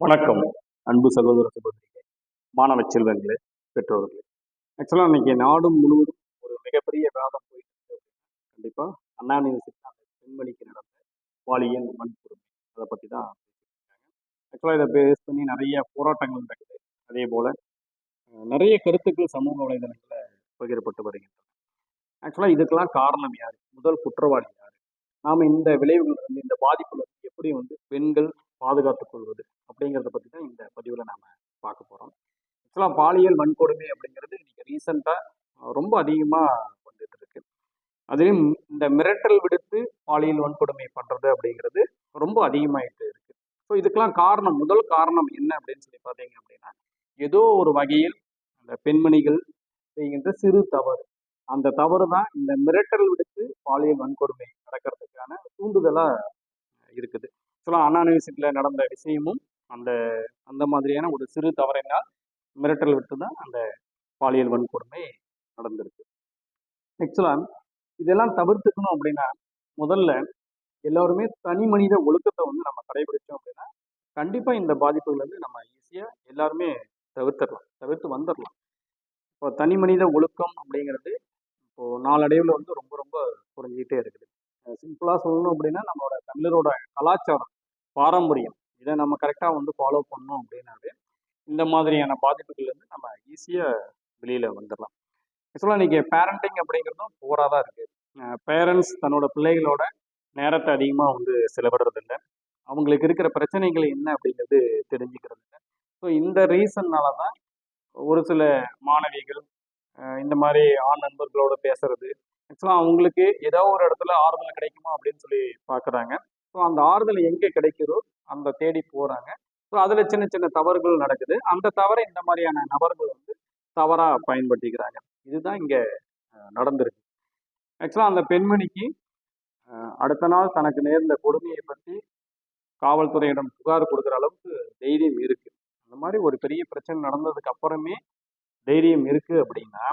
வணக்கம். அன்பு சகோதர சகோதரிகளே மாணவ செல்வங்களே பெற்றோர்களே. ஆக்சுவலாக இன்னைக்கு நாடு முழுவதும் ஒரு மிகப்பெரிய விவாதம் போயிட்டு இருக்கு கண்டிப்பாக அண்ணா யூனிவர்சிட்டி அந்த பெண்மணிக்கு நடந்த பாலியல் வன்கொடுமை அதை பற்றி தான் ஆக்சுவலாக இதை பேஸ் பண்ணி நிறைய போராட்டங்கள் நடக்குது. அதே போல் நிறைய கருத்துக்கள் சமூக வலைதளங்களில் பகிரப்பட்டு வருகின்றன. ஆக்சுவலாக இதுக்கெல்லாம் காரணம் யார்? முதல் குற்றவாளி யார்? நாம் இந்த விளைவுகள் இருந்து இந்த பாதிப்புல இருந்து எப்படி வந்து பெண்கள் பாதுகாத்துக் கொள்வது அப்படிங்கிறத பற்றி தான் இந்த பதிவில் நாம் பார்க்க போகிறோம் ஆக்சுவலாக பாலியல் வன்கொடுமை அப்படிங்கிறது இன்னைக்கு ரீசெண்டாக ரொம்ப அதிகமாக வந்துட்டு இருக்கு அதுலேயும் இந்த மிரட்டல் விடுத்து பாலியல் வன்கொடுமை பண்ணுறது அப்படிங்கிறது ரொம்ப அதிகமாயிட்டு இருக்கு. ஸோ இதுக்கெல்லாம் காரணம் முதல் காரணம் என்ன அப்படின்னு சொல்லி பார்த்தீங்க அப்படின்னா ஏதோ ஒரு வகையில் அந்த பெண்மணிகள் செய்கின்ற சிறு தவறு. அந்த தவறு தான் இந்த மிரட்டல் விடுத்து பாலியல் வன்கொடுமை நடக்கிறதுக்கான தூண்டுதலாக இருக்குது. ஆக்சுவலாக அண்ணா யூனிவர்சிட்டியில் நடந்த விஷயமும் அந்த அந்த மாதிரியான ஒரு சிறு தவறினால் மிரட்டல் விட்டு தான் அந்த பாலியல் வன்கொடுமை நடந்திருக்கு. ஆக்சுவலாக இதெல்லாம் தவிர்த்துக்கணும் அப்படின்னா முதல்ல எல்லாருமே தனி மனித ஒழுக்கத்தை வந்து நம்ம கடைபிடிச்சோம் அப்படின்னா கண்டிப்பாக இந்த பாதிப்புகள்லேருந்து நம்ம ஈஸியாக எல்லாருமே தவிர்த்துடலாம் தவிர்த்து வந்துடலாம். இப்போ தனி மனித ஒழுக்கம் அப்படிங்கிறது இப்போது நாளடைவில் வந்து ரொம்ப ரொம்ப குறைஞ்சிக்கிட்டே இருக்குது. சிம்பிளாக சொல்லணும் அப்படின்னா நம்மளோட தமிழரோட கலாச்சாரம் பாரம்பரியம். இதை நம்ம கரெக்டாக வந்து ஃபாலோ பண்ணோம் அப்படின்னாவே இந்த மாதிரியான பாதிப்புகள்லேருந்து நம்ம ஈஸியாக வெளியில் வந்துடலாம் ஆக்சுவலாக இன்றைக்கி பேரண்டிங் அப்படிங்கிறதும் போராக தான் இருக்குது பேரண்ட்ஸ் தன்னோட பிள்ளைகளோட நேரத்தை அதிகமாக வந்து செலவிடுறது இல்லை அவங்களுக்கு இருக்கிற பிரச்சனைகள் என்ன அப்படிங்கிறது தெரிஞ்சுக்கிறது இல்லை ஸோ இந்த ரீசன்னால தான் ஒரு சில மாணவிகள் இந்த மாதிரி ஆண் நண்பர்களோட பேசுறது. ஆக்சுவலாக அவங்களுக்கு ஏதோ ஒரு இடத்துல ஆறுதல் கிடைக்குமா அப்படின்னு சொல்லி பார்க்குறாங்க ஸோ அந்த ஆறுதல் எங்கே கிடைக்குதோ அந்த தேடி போகிறாங்க ஸோ அதில் சின்ன சின்ன தவறுகள் நடக்குது. அந்த தவறை இந்த மாதிரியான நபர்கள் வந்து தவறாக பயன்படுத்திக்கிறாங்க. இதுதான் இங்கே நடந்திருக்கு. ஆக்சுவலாக அந்த பெண்மணிக்கு அடுத்த நாள் தனக்கு நேர்ந்த கொடுமையை பற்றி காவல்துறையிடம் புகார் கொடுக்குற அளவுக்கு தைரியம் இருக்கு. அந்த மாதிரி ஒரு பெரிய பிரச்சனை நடந்ததுக்கு அப்புறமே தைரியம் இருக்கு அப்படின்னா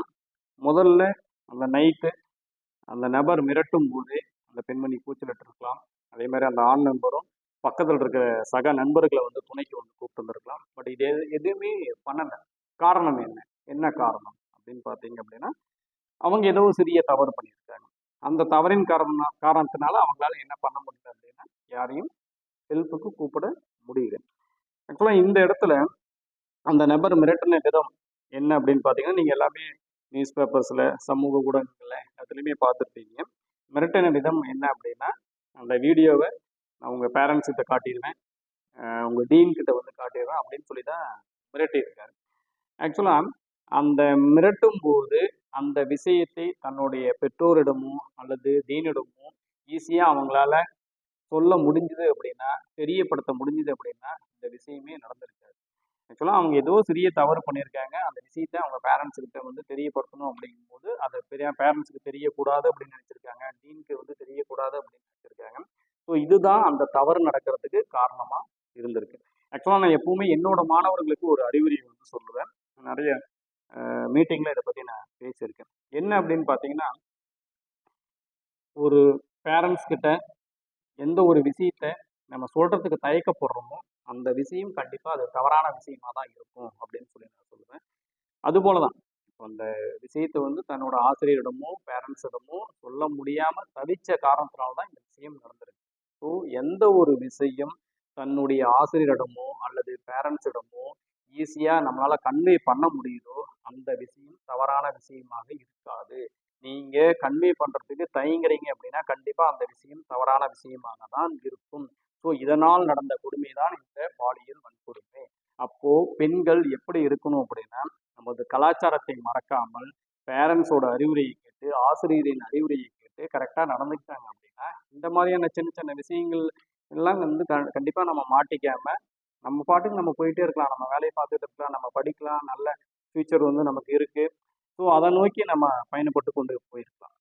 முதல்ல அந்த நைட்டு அந்த நபர் மிரட்டும் போது அந்த பெண்மணி கூச்சலிட்டு இருக்கலாம் அதே மாதிரி அந்த ஆண் நண்பரும் பக்கத்தில் இருக்கிற சக நண்பர்களை வந்து துணைக்கு வந்து கூப்பிட்டு வந்திருக்கலாம். பட் இது எது- எதுவுமே பண்ணலை. காரணம் என்ன? என்ன காரணம்? அப்படின்னு பார்த்தீங்க அப்படின்னா அவங்க ஏதோ சிறிய தவறு பண்ணியிருக்காங்க. அந்த தவறின் காரணம் காரணத்தினால அவங்களால என்ன பண்ண முடியல அப்படின்னா யாரையும் ஹெல்ப்புக்கு கூப்பிட முடியல. ஆக்சுவலாக இந்த இடத்துல அந்த நபர் மிரட்டின விதம் என்ன அப்படின்னு பார்த்தீங்கன்னா நீங்கள் எல்லாமே நியூஸ் பேப்பர்ஸில் சமூக ஊடகங்களில் அதுலேயுமே பார்த்துருப்பீங்க. மிரட்டின விதம் என்ன அப்படின்னா அந்த வீடியோவை நான் உங்கள் பேரண்ட்ஸ் கிட்ட காட்டிடுவேன். உங்கள் டீன் கிட்ட வந்து காட்டிடுவேன் அப்படின்னு சொல்லி தான் மிரட்டியிருக்காரு ஆக்சுவலாக அந்த மிரட்டும் போது அந்த விஷயத்தை தன்னுடைய பெற்றோரிடமோ அல்லது டீனிடமோ ஈஸியாக அவங்களால சொல்ல முடிஞ்சுது அப்படின்னா தெரியப்படுத்த முடிஞ்சுது அப்படின்னா இந்த விஷயமே நடந்திருக்காது. ஆக்சுவலாக அவங்க ஏதோ சிறிய தவறு பண்ணியிருக்காங்க. அந்த விஷயத்தை அவங்க பேரண்ட்ஸ்கிட்ட வந்து தெரியப்படுத்தணும் அப்படிங்கும்போது அதை பெரிய பேரண்ட்ஸுக்கு தெரியக்கூடாது அப்படின்னு நினச்சிருக்காங்க. டீனுக்கு வந்து தெரியக்கூடாது அப்படின்னு நினச்சிருக்காங்க. ஸோ இதுதான் அந்த தவறு நடக்கிறதுக்கு காரணமாக இருந்திருக்கு. ஆக்சுவலாக நான் எப்பவுமே என்னோட மாணவர்களுக்கு ஒரு அறிவுரை வந்து சொல்லுவேன். நிறைய மீட்டிங்கில் இதை பற்றி நான் பேசியிருக்கேன். என்ன அப்படின்னு பார்த்தீங்கன்னா ஒரு பேரண்ட்ஸ் கிட்ட எந்த ஒரு விஷயத்த நம்ம சொல்கிறதுக்கு தயக்கப்படுறோமோ அந்த விஷயம் கண்டிப்பாக அது தவறான விஷயமா தான் இருக்கும் அப்படின்னு சொல்லி நான் சொல்லுவேன். அதுபோல தான் இப்போ அந்த விஷயத்தை வந்து தன்னோட ஆசிரியரிடமோ பேரண்ட்ஸிடமோ சொல்ல முடியாமல் தவிச்ச காரணத்தினால தான் இந்த விஷயம் நடந்திருக்கு. ஸோ எந்த ஒரு விஷயம் தன்னுடைய ஆசிரியரிடமோ அல்லது பேரண்ட்ஸிடமோ ஈஸியாக நம்மளால் கன்வே பண்ண முடியுதோ அந்த விஷயம் தவறான விஷயமாக இருக்காது. நீங்கள் கன்வே பண்ணுறதுக்கு தயங்குறீங்க அப்படின்னா கண்டிப்பாக அந்த விஷயம் தவறான விஷயமாக தான் இருக்கும். ஸோ இதனால் நடந்த கொடுமை தான் இந்த பாலியல் வன்கொடுமை. அப்போ பெண்கள் எப்படி இருக்கணும் அப்படின்னா நமது கலாச்சாரத்தை மறக்காமல் பேரண்ட்ஸோட அறிவுரையை கேட்டு ஆசிரியரின் அறிவுரையை கேட்டு கரெக்டாக நடந்துக்கிட்டாங்க அப்படின்னா இந்த மாதிரியான சின்ன சின்ன விஷயங்கள் எல்லாம் வந்து க கண்டிப்பாக நம்ம மாட்டிக்காம நம்ம பாட்டுக்கு நம்ம போயிட்டே இருக்கலாம். நம்ம வேலையை பார்த்துட்டு இருக்கலாம். நம்ம படிக்கலாம். நல்ல ஃபியூச்சர் வந்து நமக்கு இருக்குது ஸோ அதை நோக்கி நம்ம பயணப்பட்டு கொண்டு போயிருக்கலாம்.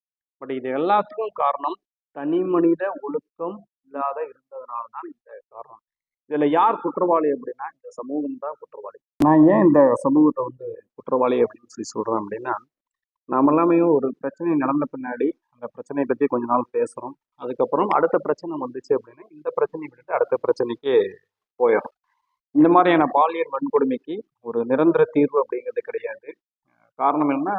பட் இது எல்லாத்துக்கும் காரணம் தனி மனித ஒழுக்கம் இல்லாத இருந்ததுனால தான் இந்த காரணம். இதுல யார் குற்றவாளி அப்படின்னா இந்த சமூகம் தான் குற்றவாளி. நான் ஏன் இந்த சமூகத்தை வந்து குற்றவாளி அப்படின்னு சொல்லி சொல்றேன் அப்படின்னா நாம எல்லாமே ஒரு பிரச்சனை நடந்த பின்னாடி அந்த பிரச்சனையை பற்றி கொஞ்ச நாள் பேசுகிறோம் அதுக்கப்புறம் அடுத்த பிரச்சனை வந்துச்சு அப்படின்னா இந்த பிரச்சனையை விட்டுட்டு அடுத்த பிரச்சனைக்கு போயிடும். இந்த மாதிரியான பாலியல் வன்கொடுமைக்கு ஒரு நிரந்தர தீர்வு அப்படிங்கிறது கிடையாது. காரணம் என்னன்னா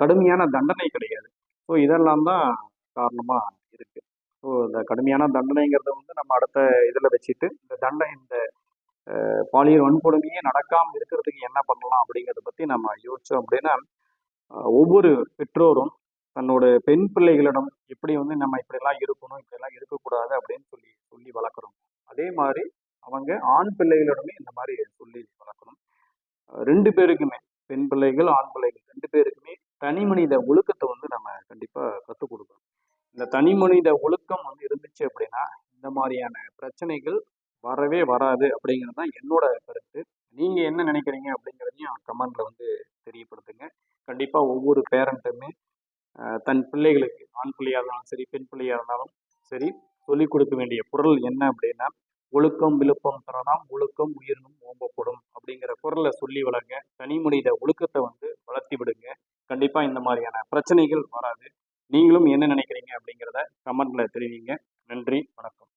கடுமையான தண்டனை கிடையாது. ஸோ இதெல்லாம் தான் காரணமாக ஸோ இந்த கடுமையான தண்டனைங்கிறத வந்து நம்ம அடுத்த இதில் வச்சுட்டு இந்த தண்டனை இந்த பாலியல் வன்கொடுமையே நடக்காமல் இருக்கிறதுக்கு என்ன பண்ணலாம் அப்படிங்கிறத பற்றி நம்ம யோசித்தோம் அப்படின்னா ஒவ்வொரு பெற்றோரும் தன்னோட பெண் பிள்ளைகளிடம் எப்படி வந்து நம்ம இப்படிலாம் இருக்கணும் இப்படிலாம் இருக்கக்கூடாது அப்படின்னு சொல்லி சொல்லி வளர்க்குறோம். அதே மாதிரி அவங்க ஆண் பிள்ளைகளிடமே இந்த மாதிரி சொல்லி வளர்க்கணும் ரெண்டு பேருக்குமே பெண் பிள்ளைகள் ஆண் பிள்ளைகள் ரெண்டு பேருக்குமே தனி மனித ஒழுக்கத்தை வந்து நம்ம கண்டிப்பாக கற்றுக் கொடுக்கணும். இந்த தனி மனித ஒழுக்கம் வந்து இருந்துச்சு அப்படின்னா இந்த மாதிரியான பிரச்சனைகள் வரவே வராது அப்படிங்கிறது தான் என்னோட கருத்து. நீங்கள் என்ன நினைக்கிறீங்க அப்படிங்கிறதையும் கமெண்டில் வந்து தெரியப்படுத்துங்க. கண்டிப்பாக ஒவ்வொரு பேரண்ட்டுமே தன் பிள்ளைகளுக்கு ஆண் பிள்ளையாக இருந்தாலும் சரி பெண் பிள்ளையாக இருந்தாலும் சரி சொல்லிக் கொடுக்க வேண்டிய குரல் என்ன அப்படின்னா ஒழுக்கம் விழுப்பம் தரலாம் ஒழுக்கம் உயிரினும் ஓம்பப்படும் அப்படிங்கிற குரலை சொல்லி வளங்க தனி மனித ஒழுக்கத்தை வந்து வளர்த்தி விடுங்க. கண்டிப்பாக இந்த மாதிரியான பிரச்சனைகள் வராது. நீங்களும் என்ன நினைக்கிறீங்க அப்படிங்கிறத கமெண்ட்ல தெரிவிங்க. நன்றி வணக்கம்.